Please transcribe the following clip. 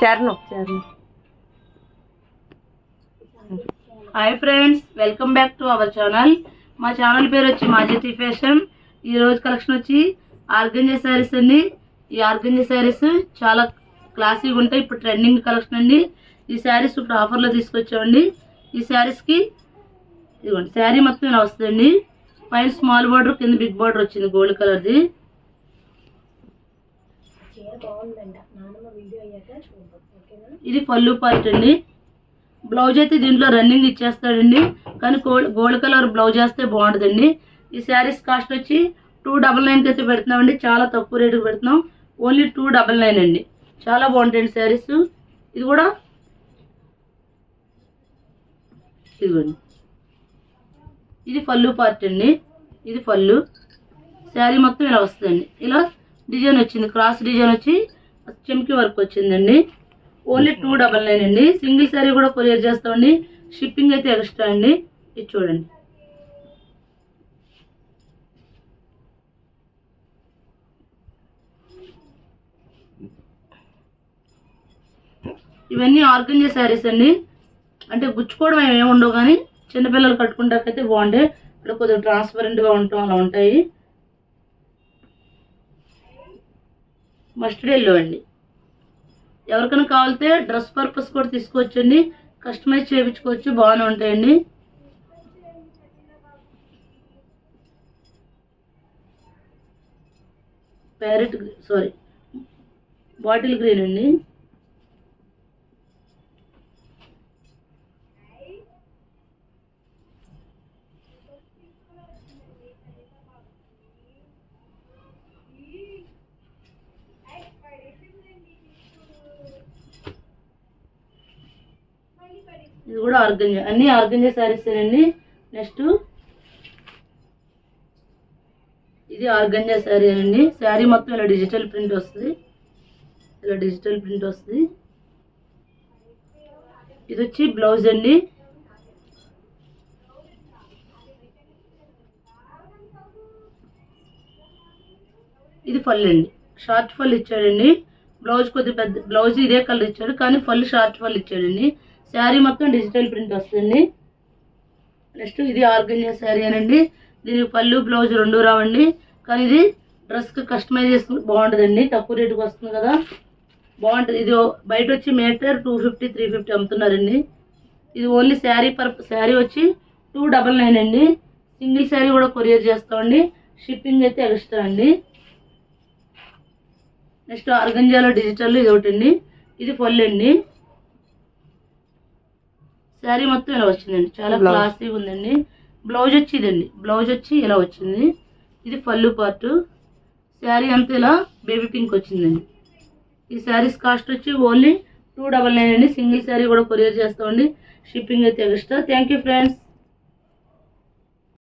చేరను hi friends welcome back to our channel మా channel పేరు వచ్చి మాజీ ఫ్యాషన్ ఈ రోజు కలెక్షన్ వచ్చి ఆర్గంజా శారీస్ అండి. ఈ ఆర్గంజా శారీస్ చాలా క్లాసీగా ఉంటాయి. ఇప్పుడు ట్రెండింగ్ కలెక్షన్ అండి. ఈ శారీస్ ఇప్పుడు ఆఫర్లో తీసుకొచ్చామండి. ఈ శారీస్కి ఇదిగోండి శారీ మొత్తం ఇలా వస్తుందండి. పైన స్మాల్ బార్డర్ కింద బిగ్ బార్డర్ వచ్చింది గోల్డ్ కలర్ది ఇది పళ్ళు పార్ట్ అండి. బ్లౌజ్ అయితే దీంట్లో రన్నింగ్ ఇచ్చేస్తాడండి. కానీ గోల్డ్ గోల్డ్ కలర్ బ్లౌజ్ వేస్తే బాగుంటుందండి. ఈ శారీస్ కాస్ట్ వచ్చి టూ డబల్ నైన్కి అయితే పెడుతున్నామండి. చాలా తక్కువ రేటుకి పెడుతున్నాం. ఓన్లీ టూ డబల్ నైన్ అండి. చాలా బాగుంటాయండి శారీస్. ఇది కూడా ఇదిగోండి. ఇది పళ్ళు పార్ట్ అండి. ఇది పళ్ళు. శారీ మొత్తం ఇలా వస్తుందండి. ఇలా డిజైన్ వచ్చింది క్రాస్ డిజైన్ వచ్చి చెంకి వర్క్ వచ్చిందండి. ఓన్లీ టూ డబల్ నైన్ అండి. సింగిల్ శారీ కూడా కొరియర్ చేస్తామండి. షిప్పింగ్ అయితే ఎక్స్ట్రా అండి. ఇది చూడండి. ఇవన్నీ ఆర్గంజా శారీస్ అండి. అంటే గుచ్చుకోవడం ఏమి ఉండవు కానీ చిన్నపిల్లలు కట్టుకుంటాకైతే బాగుంటాయి. ఇక్కడ కొద్దిగా ట్రాన్స్పరెంట్గా ఉండటం అలా ఉంటాయి. మస్టర్డ్ ఎల్లో అండి. ఎవరికైనా కావాలితే డ్రెస్ పర్పస్ కూడా తీసుకోవచ్చండి. కస్టమైజ్ చేయించుకోవచ్చు బాగానే ఉంటాయండి. ప్యారెట్ సారీ బాటిల్ గ్రీన్ అండి. ఇది కూడా ఆర్గంజా అన్ని ఆర్గంజా శారీస్ నెక్స్ట్ ఇది ఆర్గంజా శారీ అండి. శారీ మొత్తం ఇలా డిజిటల్ ప్రింట్ వస్తుంది. ఇలా డిజిటల్ ప్రింట్ వస్తుంది. ఇది వచ్చి బ్లౌజ్ అండి. ఇది ఫల్ అండి. షార్ట్ ఫల్ ఇచ్చాడండి. బ్లౌజ్ కొద్ది పెద్ద బ్లౌజ్ ఇదే కలర్ ఇచ్చాడు కానీ ఫల్ షార్ట్ ఫల్ ఇచ్చాడండి. శారీ మొత్తం డిజిటల్ ప్రింట్ వస్తుంది. నెక్స్ట్ ఇది ఆర్గంజా శారీ అనండి. దీనికి పళ్ళు బ్లౌజ్ రెండు రావండి. కానీ ఇది డ్రెస్కి కస్టమైజ్ చేసుకుంటే బాగుంటుందండి. తక్కువ రేటుకి వస్తుంది కదా. బాగుంటుంది. ఇది బయట వచ్చి metre two fifty three fifty అమ్ముతున్నారండి. ఇది ఓన్లీ శారీ పర్ శారీ వచ్చి టూ డబల్ నైన్ అండి. సింగిల్ శారీ కూడా కొరియర్ చేస్తామండి. షిప్పింగ్ అయితే ఎక్స్ట్రా అండి. నెక్స్ట్ ఆర్గంజాలో డిజిటల్ ఇది ఒకటి అండి ఇది ఫుల్ అండి. శారీ మొత్తం ఇలా వచ్చిందండి. చాలా. క్లాసీగా ఉందండి. బ్లౌజ్ వచ్చి ఇదండి. బ్లౌజ్ వచ్చి ఇలా వచ్చింది. ఇది పళ్ళు పార్ట్ శారీ అంతా ఇలా బేబీ పింక్ వచ్చిందండి. ఈ శారీస్ కాస్ట్ వచ్చి ఓన్లీ టూ డబల్ నైన్ అండి. సింగిల్ శారీ కూడా కొరియర్ చేస్తామండి. షిప్పింగ్ అయితే ఎక్స్ట్రా థ్యాంక్ యూ ఫ్రెండ్స్